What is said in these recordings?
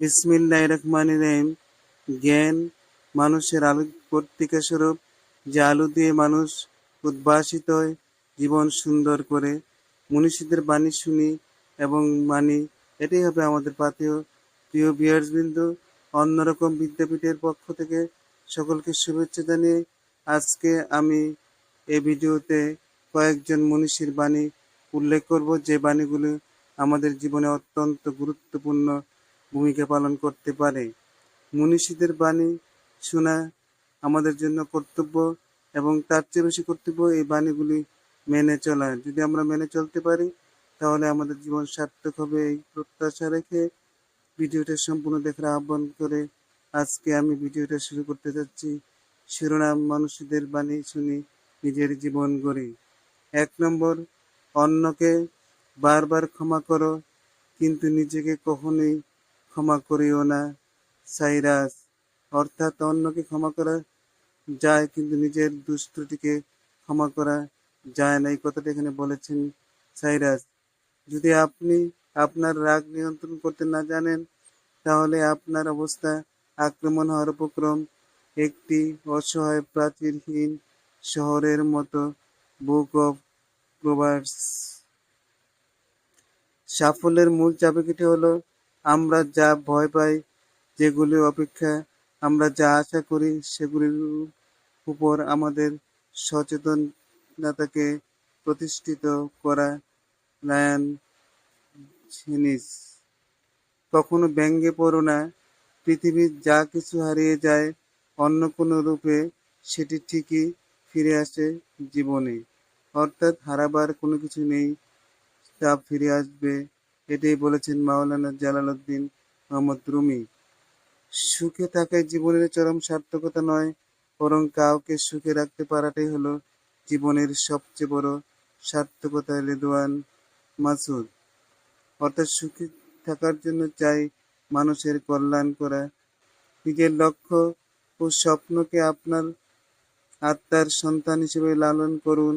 বিসমিল্লাহ রহমান রহিম। জ্ঞান মানুষের আলো পত্রিকা স্বরূপ, যে আলো দিয়ে মানুষ উদ্ভাসিত হয়, জীবন সুন্দর করে। মনীষীদের বাণী শুনি এবং মানি, এটাই হবে আমাদের পাথেয় প্রিয় বিয়ার্স বিন্দু অন্যরকম বিদ্যাপীঠের পক্ষ থেকে সকলকে শুভেচ্ছা জানিয়ে আজকে আমি এই ভিডিওতে কয়েকজন মনীষীর বাণী উল্লেখ করব। যে বাণীগুলো আমাদের জীবনে অত্যন্ত গুরুত্বপূর্ণ ভূমিকা পালন করতে পারে। মনীষীদের বাণী শোনা আমাদের জন্য কর্তব্য এবং তার চেয়ে বেশি কর্তব্য এই বাণীগুলি মেনে চলা। যদি আমরা মেনে চলতে পারি, তাহলে আমাদের জীবন সার্থক হবে এই প্রত্যাশা রেখে ভিডিওটা সম্পূর্ণ দেখার আহ্বান করে আজকে আমি ভিডিওটা শুরু করতে যাচ্ছি। শিরোনাম মানুষদের বাণী শুনি, নিজের জীবন গড়ি। এক নম্বর, অন্যকে বারবার ক্ষমা করো, কিন্তু নিজেকে কখনোই ক্ষমা করিও না, সাইরাস। অর্থাৎ অন্যকে ক্ষমা করা যায়, কিন্তু নিজের দুষ্টটিকে ক্ষমা করা যায় না। এই কথাটা এখানে বলেছেন সাইরাস। যদি আপনি আপনার রাগ নিয়ন্ত্রণ করতে না জানেন, তাহলে আপনার অবস্থা আক্রমণ হওয়ার উপক্রম একটি অসহায় প্রাচীরহীন শহরের মতো বুক অফ প্রোভার্স সাফল্যের মূল চাবিকাঠি হলো আমরা যা ভয় পাই, যেগুলি অপেক্ষা আমরা যা আশা করি, সেগুলির উপর আমাদের সচেতনতাকে প্রতিষ্ঠিত করা রায়ান জিনিস কখনো ব্যঙ্গে পড়ো না। পৃথিবীর যা কিছু হারিয়ে যায়, অন্য কোনো রূপে সেটি ঠিকই ফিরে আসে জীবনে। অর্থাৎ হারাবার কোনো কিছু নেই, তা ফিরে আসবে এটাই বলেছেন মাওলানা জালালউদ্দিন মোহাম্মদ রুমি। সুখে থাকাই জীবনের চরম সার্থকতা নয়, বরং কাউকে সুখে রাখতে পারাটাই হলো জীবনের সবচেয়ে বড় সার্থকতা, রেদওয়ান মাসুদ। অর্থাৎ সুখী থাকার জন্য চাই মানুষের কল্যাণ করা। নিজের লক্ষ্য ও স্বপ্নকে আপনার আত্মার সন্তান হিসেবে লালন করুন,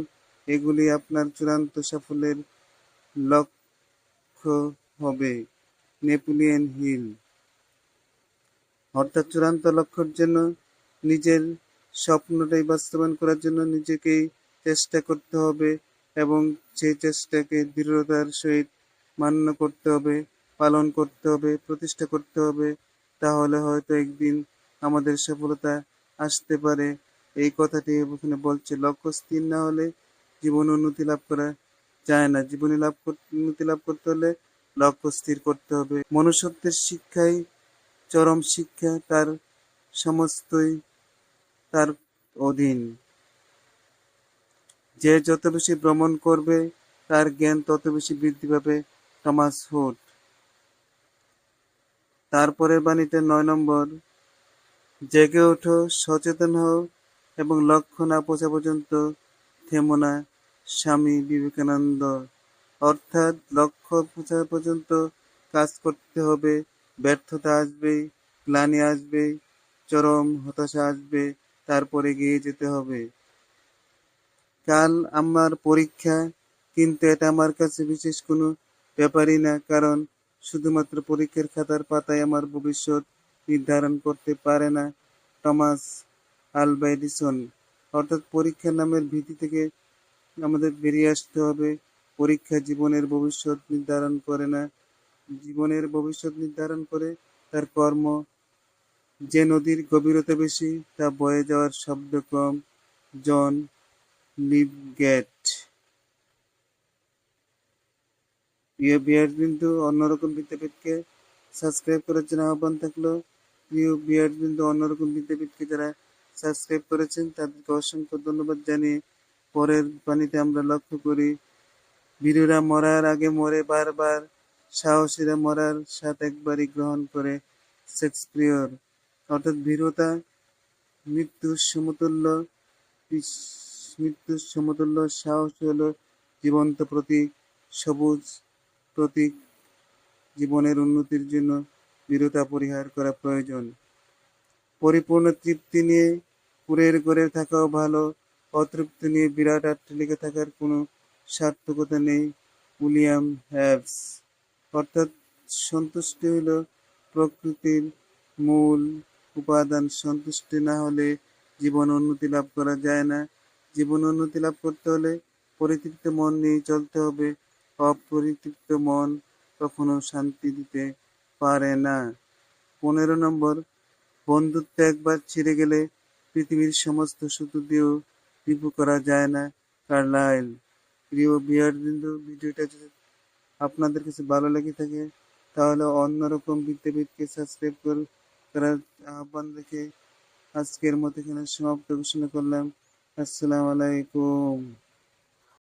এগুলি আপনার চূড়ান্ত সাফল্যের লক্ষ্য। হবে নেপোলিয়ন হিল। অর্থাৎ চূড়ান্ত লক্ষ্যের জন্য নিজের স্বপ্নটাই বাস্তবায়ন করার জন্য নিজেকেই চেষ্টা করতে হবে এবং সেই চেষ্টাকে দৃঢ়তার সহিত মান্য করতে হবে, পালন করতে হবে, প্রতিষ্ঠা করতে হবে। তাহলে হয়তো একদিন আমাদের সফলতা আসতে পারে। এই কথাটি এখানে বলছে, লক্ষ্য স্থির না হলে জীবন উন্নতি লাভ করা যায় না। জীবনে লাভ উন্নতি লাভ করতে হলে লক্ষ্য স্থির করতে হবে। মনুষ্যত্বের শিক্ষাই চরম শিক্ষা, তার সমস্তই তার অধীন। যে যত বেশি ভ্রমণ করবে, তার জ্ঞান তত বেশি বৃদ্ধি পাবে। টমাস হুড তারপরের বাণীতে নয় নম্বর, জেগে ওঠো, সচেতন হও এবং লক্ষ্য না পৌঁছা পর্যন্ত থেমো না। স্বামী বিবেকানন্দ। অর্থাৎ লক্ষ্য পৌঁছা পর্যন্ত কাজ করতে হবে। ব্যর্থতা আসবেই গ্লানি আসবেই চরম হতাশা আসবে, তারপরে এগিয়ে যেতে হবে। কাল আমার পরীক্ষা, কিন্তু এটা আমার কাছে বিশেষ কোনো ব্যাপারই না, কারণ শুধুমাত্র পরীক্ষার খাতার পাতায় আমার ভবিষ্যৎ নির্ধারণ করতে পারে না, টমাস আলভা এডিসন অর্থাৎ পরীক্ষা নামের ভীতি থেকে আমাদের বেরিয়ে আসতে হবে। পরীক্ষা জীবনের ভবিষ্যৎ নির্ধারণ করে না। জীবনের ভবিষ্যৎ নির্ধারণ করে তার কর্ম যে নদীর গভীরতা বেশি, তা বয়ে যাওয়ার শব্দ কম। জন লিভগেট। প্রিয় বিয়ার বিন্দু অন্যরকম বিদ্যাপীঠকে সাবস্ক্রাইব করার জন্য আহ্বান থাকল। প্রিয় বিয়ার বিন্দু অন্যরকম বিদ্যাপীঠকে যারা সাবস্ক্রাইব করেছেন, তাদেরকে অসংখ্য ধন্যবাদ জানিয়ে পরের বাণীতে আমরা লক্ষ্য করি বীররা মরার আগে মরে বারবার, সাহসীরা মরার সাথ একবারই গ্রহণ করে শেক্সপিয়র। অর্থাৎ বীরতা মৃত্যুর সমতুল্য মৃত্যুর সমতুল্য সাহস হলো জীবন্ত প্রতীক সবুজ প্রতীক জীবনের উন্নতির জন্য বীরতা পরিহার করা প্রয়োজন। পরিপূর্ণ তৃপ্তি নিয়ে কুড়ের করে থাকাও ভালো অতৃপ্তি নিয়ে বিরাট আট্টালিকা থাকার কোনো সার্থকতা নেই উইলিয়াম হ্যাবস অর্থাৎ সন্তুষ্টি হলো প্রকৃতির মূল উপাদান। সন্তুষ্টি না হলে জীবন উন্নতি লাভ করা যায় না। জীবন উন্নতি লাভ করতে হলে পরিতৃপ্ত মন নিয়ে চলতে হবে। অপরিতৃপ্ত মন কখনো শান্তি দিতে পারে না। পনেরো নম্বর, বন্ধুত্ব একবার ছিঁড়ে গেলে পৃথিবীর সমস্ত সুতো দিয়েও রিপু করা যায় না। কার্লাইল প্রিয় বিয়ার বিন্দু ভিডিওটা যদি আপনাদের কাছে ভালো লেগে থাকে, তাহলে অন্যরকম বিদ্যাপীঠকে সাবস্ক্রাইব কর- করার আহ্বান রেখে আজকের মতো এখানে সমাপ্ত ঘোষণা করলাম। আসসালামু আলাইকুম।